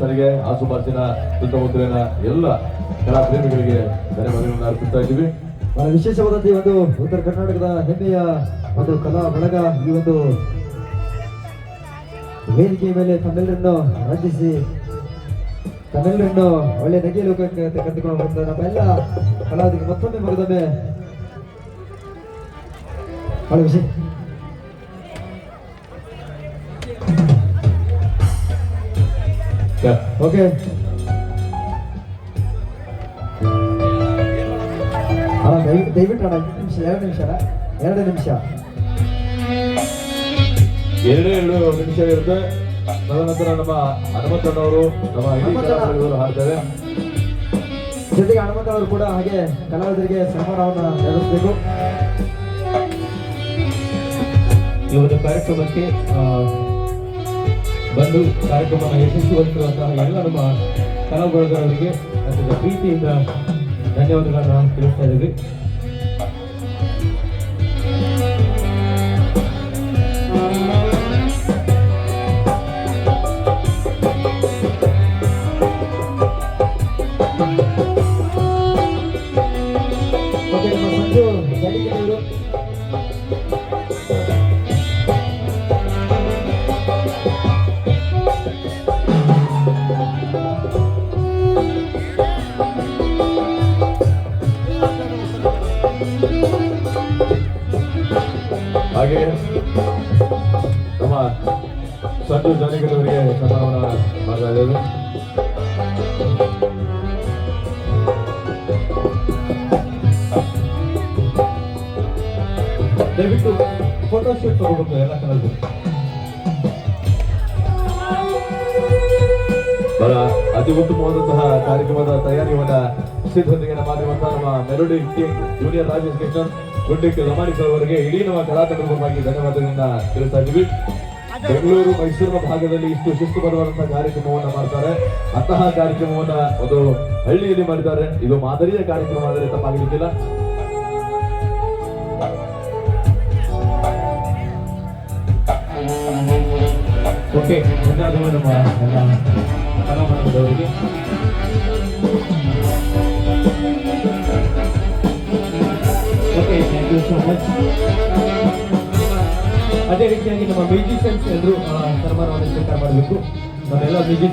ಗ್ರಾಮಸ್ಥರಿಗೆ ಆಸುಪಾಸಿನ ಸುತ್ತಮುತ್ತಲಿನ ಎಲ್ಲ ಕಲಾ ಪ್ರೇಮಿಗಳಿಗೆ ಧನ್ಯವಾದಗಳನ್ನು ಅರ್ಪಿಸ್ತಾ ಇದ್ದೀವಿ. ಬಹಳ ವಿಶೇಷವಾದಂತಹ ಈ ಒಂದು ಉತ್ತರ ಕರ್ನಾಟಕದ ಹೆಮ್ಮೆಯ ಒಂದು ಕಲಾ ಬಳಗ ಈ ಒಂದು ವೇದಿಕೆಯ ಮೇಲೆ ತಮ್ಮೆಲ್ಲರನ್ನು ರಂಜಿಸಿ, ತಮ್ಮೆಲ್ಲರನ್ನು ಒಳ್ಳೆ ನಗೆ ಲೋಕಕ್ಕೆ ಕರೆದುಕೊಂಡು ಬರ್ತಾರೆ ನಮ್ಮೆಲ್ಲ ಕಲಾವಿದರಿಗೆ ಮತ್ತೊಮ್ಮೆ ಮಗದೊಮ್ಮೆ ಬಹಳ ವಿಶೇಷ ಓಕೆ ಅಣ್ಣ ದಯವಿಟ್ಟು ಅಣ್ಣ ಎರಡು ನಿಮಿಷ ಎರಡು ನಿಮಿಷ ಅಣ್ಣ. ಎರಡು ನಿಮಿಷ. ಎರಡು ಎರಡು ನಿಮಿಷ ಇರುತ್ತೆ ತದನಂತರ ನಮ್ಮ ಹನುಮಂತನವರು ನಮ್ಮ ಹಾಡ್ತಾರೆ. ಜೊತೆಗೆ ಹನುಮಂತ ಅವರು ಕೂಡ ಹಾಗೆ ಕಲಾವಿದರಿಗೆ ಸನ್ಮಾನವನ್ನು ನಡೆಸಬೇಕು ಈ ಒಂದು ಕಾರ್ಯಕ್ರಮಕ್ಕೆ ಬಂದು ಕಾರ್ಯಕ್ರಮ ಯಶಸ್ವಿಗೊಳಿಸಿರುವಂತಹ ಎಲ್ಲ ನಮ್ಮ ಕಲಾವಿದರವರಿಗೆ ಅತ್ಯಂತ ಪ್ರೀತಿಯಿಂದ ಧನ್ಯವಾದಗಳನ್ನು ನಾವು ತಿಳಿಸ್ತಾ ಇದ್ದೀವಿ. ಸಂಜು ಹಾಗೆ ನಮ್ಮ ಸಣ್ಣ ಜಾನಿಗರವರಿಗೆ ಸನ್ಮಾನವನ್ನು ಮಾಡ್ತಾ ಇದ್ದೇವೆ. ದಯವಿಟ್ಟು ಫೋಟೋ ಶೂಟ್ ತಗೋಬೇಕು ಎಲ್ಲ ಕಲಾವಿದರು ಬಹಳ ಅತಿ ಉತ್ತಮವಾದಂತಹ ಕಾರ್ಯಕ್ರಮದ ತಯಾರಿಯನ್ನ ಸಿದ್ಧತೆಗೆ ಮಾಡಿರುವಂತಹ ನಮ್ಮ melody team junior Rajesh Krishnan ಗುಂಡಿಕ್ ರಮಾಣಿಸುವವರಿಗೆ ಇಡೀ ನಮ್ಮ ಕಲಾ ಧನ್ಯವಾದದಿಂದ ತಿಳಿಸ್ತಾ ಇದ್ದೀವಿ. ಬೆಂಗಳೂರು ಮೈಸೂರಿನ ಭಾಗದಲ್ಲಿ ಇಷ್ಟು ಶಿಸ್ತು ಬರುವಂತಹ ಕಾರ್ಯಕ್ರಮವನ್ನ ಮಾಡ್ತಾರೆ. ಅಂತಹ ಕಾರ್ಯಕ್ರಮವನ್ನ ಒಂದು ಹಳ್ಳಿಯಲ್ಲಿ ಮಾಡಿದ್ದಾರೆ. ಇದು ಮಾದರಿಯ ಕಾರ್ಯಕ್ರಮ ಆದರೆ ತಪ್ಪಾಗಲಿಕ್ಕಿಲ್ಲ ಓಕೆ, ಧನ್ಯವಾದಗಳು ನಮ್ಮ ಎಲ್ಲ ಕಲಾವಿದರವರಿಗೆ ಅದೇ ರೀತಿಯಾಗಿ ನಮ್ಮ ಮ್ಯೂಸಿಷಿಯನ್ಸ್ ಎಲ್ಲರೂ ಸನ್ಮಾನವನ್ನು ಸ್ವೀಕಾರ ಮಾಡಬೇಕು. ನಮ್ಮೆಲ್ಲ ಮ್ಯೂಸಿಷಿಯನ್ಸ್